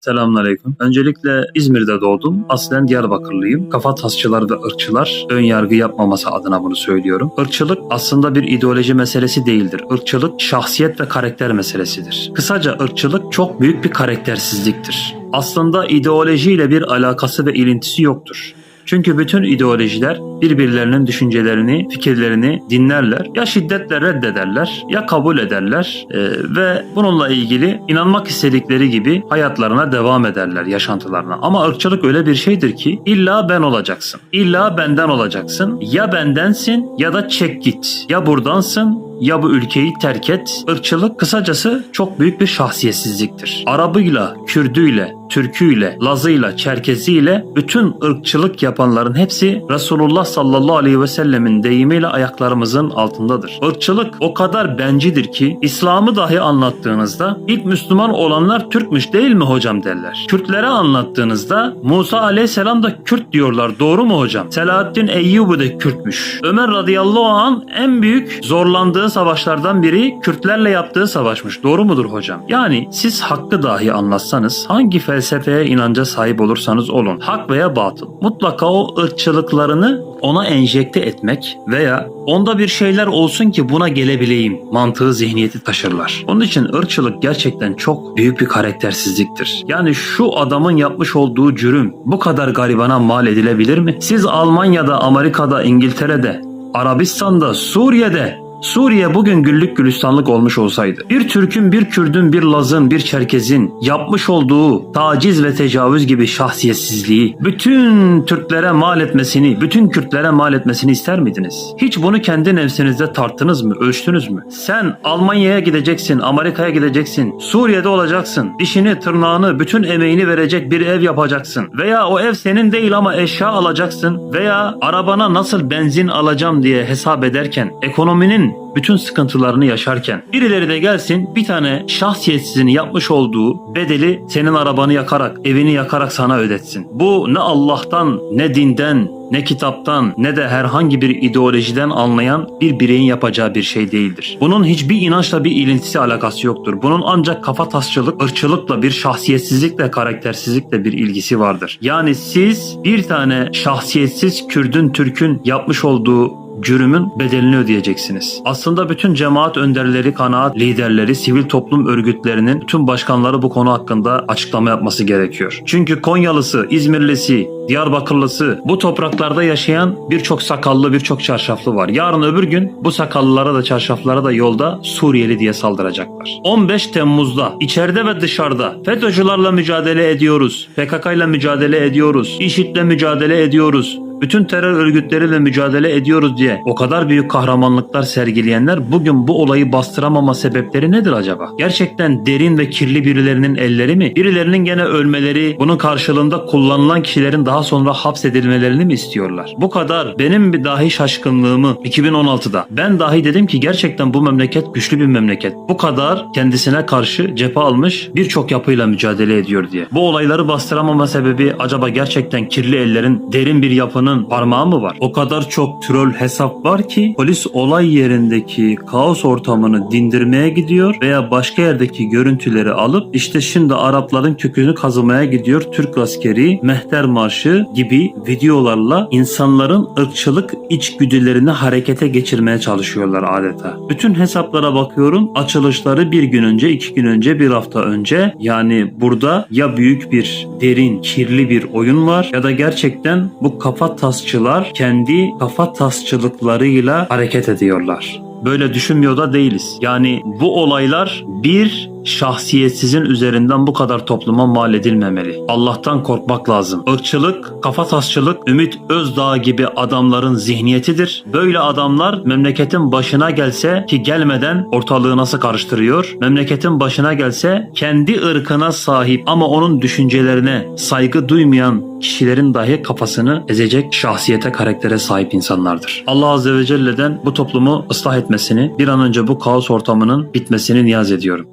Selamünaleyküm. Öncelikle İzmir'de doğdum. Aslen Diyarbakırlıyım. Kafa tasçılar ve ırkçılar ön yargı yapmaması adına bunu söylüyorum. Irkçılık aslında bir ideoloji meselesi değildir. Irkçılık şahsiyet ve karakter meselesidir. Kısaca ırkçılık çok büyük bir karaktersizliktir. Aslında ideolojiyle bir alakası ve ilintisi yoktur. Çünkü bütün ideolojiler birbirlerinin düşüncelerini, fikirlerini dinlerler. Ya şiddetle reddederler ya kabul ederler Ee, ve bununla ilgili inanmak istedikleri gibi hayatlarına devam ederler, yaşantılarına. Ama ırkçılık öyle bir şeydir ki illa ben olacaksın. İlla benden olacaksın. Ya bendensin ya da çek git. Ya buradansın ya bu ülkeyi terk et. Irkçılık kısacası çok büyük bir şahsiyetsizliktir. Arabıyla, Kürdüyle, Türküyle, Lazıyla, Çerkeziyle bütün ırkçılık yapanların hepsi Resulullah sallallahu aleyhi ve sellemin deyimiyle ayaklarımızın altındadır. Irkçılık o kadar bencidir ki İslam'ı dahi anlattığınızda ilk Müslüman olanlar Türkmüş değil mi hocam derler. Kürtlere anlattığınızda Musa aleyhisselam da Kürt diyorlar doğru mu hocam? Selahaddin Eyyubi de Kürtmüş. Ömer radıyallahu an en büyük zorlandığı savaşlardan biri Kürtlerle yaptığı savaşmış. Doğru mudur hocam? Yani siz hakkı dahi anlatsanız hangi felsefeye inanca sahip olursanız olun hak veya batıl mutlaka o ırkçılıklarını ona enjekte etmek veya onda bir şeyler olsun ki buna gelebileyim mantığı zihniyeti taşırlar. Onun için ırkçılık gerçekten çok büyük bir karaktersizliktir. Yani şu adamın yapmış olduğu cürüm bu kadar garibana mal edilebilir mi? Siz Almanya'da, Amerika'da, İngiltere'de, Arabistan'da, Suriye'de Suriye bugün güllük gülistanlık olmuş olsaydı, bir Türk'ün, bir Kürdün, bir Laz'ın, bir Çerkez'in yapmış olduğu taciz ve tecavüz gibi şahsiyetsizliği bütün Türklere mal etmesini, bütün Kürtlere mal etmesini ister miydiniz? Hiç bunu kendi nefsinizde tarttınız mı, ölçtünüz mü? Sen Almanya'ya gideceksin, Amerika'ya gideceksin, Suriye'de olacaksın, dişini, tırnağını, bütün emeğini verecek bir ev yapacaksın veya o ev senin değil ama eşya alacaksın veya arabana nasıl benzin alacağım diye hesap ederken ekonominin bütün sıkıntılarını yaşarken birileri de gelsin bir tane şahsiyetsizin yapmış olduğu bedeli senin arabanı yakarak, evini yakarak sana ödetsin. Bu ne Allah'tan, ne dinden, ne kitaptan ne de herhangi bir ideolojiden anlayan bir bireyin yapacağı bir şey değildir. Bunun hiçbir inançla bir ilintisi alakası yoktur. Bunun ancak kafa tasçılık, ırkçılıkla bir şahsiyetsizlikle, karaktersizlikle bir ilgisi vardır. Yani siz bir tane şahsiyetsiz Kürdün, Türk'ün yapmış olduğu cürümün bedelini ödeyeceksiniz. Aslında bütün cemaat önderleri, kanaat liderleri, sivil toplum örgütlerinin bütün başkanları bu konu hakkında açıklama yapması gerekiyor. Çünkü Konyalısı, İzmirlisi, Diyarbakırlısı bu topraklarda yaşayan birçok sakallı, birçok çarşaflı var. Yarın öbür gün bu sakallılara da çarşaflara da yolda Suriyeli diye saldıracaklar. 15 Temmuz'da içeride ve dışarıda FETÖ'cülerle mücadele ediyoruz. PKK ile mücadele ediyoruz. IŞİD'le mücadele ediyoruz bütün terör örgütleriyle mücadele ediyoruz diye o kadar büyük kahramanlıklar sergileyenler bugün bu olayı bastıramama sebepleri nedir acaba? Gerçekten derin ve kirli birilerinin elleri mi? Birilerinin gene ölmeleri, bunun karşılığında kullanılan kişilerin daha sonra hapsedilmelerini mi istiyorlar? Bu kadar benim bir dahi şaşkınlığımı 2016'da ben dahi dedim ki gerçekten bu memleket güçlü bir memleket. Bu kadar kendisine karşı cephe almış birçok yapıyla mücadele ediyor diye. Bu olayları bastıramama sebebi acaba gerçekten kirli ellerin derin bir yapının parmağı mı var? O kadar çok troll hesap var ki polis olay yerindeki kaos ortamını dindirmeye gidiyor veya başka yerdeki görüntüleri alıp işte şimdi Arapların kökünü kazımaya gidiyor Türk askeri Mehter Marşı gibi videolarla insanların ırkçılık içgüdülerini harekete geçirmeye çalışıyorlar adeta. Bütün hesaplara bakıyorum açılışları bir gün önce, iki gün önce, bir hafta önce yani burada ya büyük bir derin, kirli bir oyun var ya da gerçekten bu kafa tasçılar kendi kafa tasçılıklarıyla hareket ediyorlar. Böyle düşünmüyor da değiliz. Yani bu olaylar bir şahsiyetsizin üzerinden bu kadar topluma mal edilmemeli. Allah'tan korkmak lazım. Irkçılık, kafa tasçılık, Ümit Özdağ gibi adamların zihniyetidir. Böyle adamlar memleketin başına gelse ki gelmeden ortalığı nasıl karıştırıyor? Memleketin başına gelse kendi ırkına sahip ama onun düşüncelerine saygı duymayan kişilerin dahi kafasını ezecek şahsiyete, karaktere sahip insanlardır. Allah Azze ve Celle'den bu toplumu ıslah etmesini, bir an önce bu kaos ortamının bitmesini niyaz ediyorum.